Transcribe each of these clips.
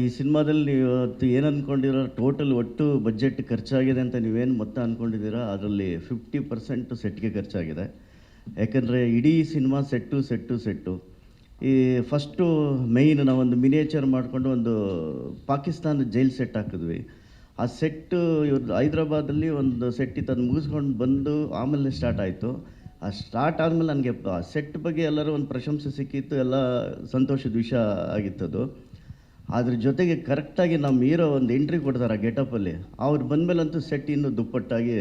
ಈ ಸಿನಿಮಾದಲ್ಲಿ ನೀವು ಇವತ್ತು ಏನು ಅಂದ್ಕೊಂಡಿರೋ ಟೋಟಲ್ ಒಟ್ಟು ಬಜೆಟ್ ಖರ್ಚಾಗಿದೆ ಅಂತ ನೀವೇನು ಮೊತ್ತ ಅಂದ್ಕೊಂಡಿದ್ದೀರಾ ಅದರಲ್ಲಿ ಫಿಫ್ಟಿ ಪರ್ಸೆಂಟ್ ಸೆಟ್ಗೆ ಖರ್ಚಾಗಿದೆ. ಯಾಕಂದರೆ ಇಡೀ ಸಿನಿಮಾ ಸೆಟ್ಟು ಸೆಟ್ಟು ಸೆಟ್ಟು ಈ ಫಸ್ಟು ಮೈನ್ ನಾವೊಂದು ಮಿನಿಯೇಚರ್ ಮಾಡಿಕೊಂಡು ಒಂದು ಪಾಕಿಸ್ತಾನ ಜೈಲ್ ಸೆಟ್ ಹಾಕಿದ್ವಿ. ಆ ಸೆಟ್ಟು ಇವ್ರದ್ದು ಹೈದ್ರಾಬಾದಲ್ಲಿ ಒಂದು ಸೆಟ್ ಇತ್ತು ಅದು ಮುಗಿಸ್ಕೊಂಡು ಬಂದು ಆಮೇಲೆ ಸ್ಟಾರ್ಟ್ ಆಯಿತು. ಆ ಸ್ಟಾರ್ಟ್ ಆದಮೇಲೆ ನನಗೆ ಆ ಸೆಟ್ ಬಗ್ಗೆ ಎಲ್ಲರೂ ಒಂದು ಪ್ರಶಂಸೆ ಸಿಕ್ಕಿತ್ತು, ಎಲ್ಲ ಸಂತೋಷದ ವಿಷಯ ಆಗಿತ್ತದು. ಅದ್ರ ಜೊತೆಗೆ ಕರೆಕ್ಟಾಗಿ ನಮ್ಮ ಹೀರೋ ಒಂದು ಎಂಟ್ರಿ ಕೊಡ್ತಾರೆ ಆ ಗೆಟಪಲ್ಲಿ ಅವ್ರು ಬಂದಮೇಲಂತೂ ಸೆಟ್ ಇನ್ನೂ ದುಪ್ಪಟ್ಟಾಗಿ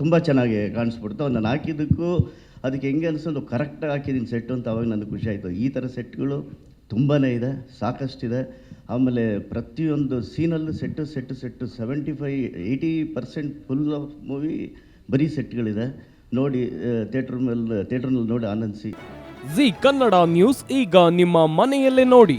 ತುಂಬ ಚೆನ್ನಾಗಿ ಕಾಣಿಸ್ಬಿಡ್ತು. ನಾನು ಹಾಕಿದ್ದಕ್ಕೂ ಅದಕ್ಕೆ ಹೆಂಗೆ ಅನಿಸೋದು? ಕರೆಕ್ಟಾಗಿ ಹಾಕಿದ್ದೀನಿ ಸೆಟ್ಟು ಅಂತ ಅವಾಗ ನನಗೆ ಖುಷಿ ಆಯಿತು. ಈ ಥರ ಸೆಟ್ಗಳು ತುಂಬಾ ಇದೆ, ಸಾಕಷ್ಟಿದೆ. ಆಮೇಲೆ ಪ್ರತಿಯೊಂದು ಸೀನಲ್ಲೂ set set set seventy five eighty percent full of movie ಬರೀ ಸೆಟ್ಗಳಿದೆ ನೋಡಿ ಥಿಯೇಟ್ರ್ ಮೇಲೆ ಥಿಯೇಟ್ರ್ನಲ್ಲಿ ನೋಡಿ ಆನಂದಿಸಿ ಜಿ ಕನ್ನಡ ನ್ಯೂಸ್ ಈಗ ನಿಮ್ಮ ಮನೆಯಲ್ಲೇ ನೋಡಿ.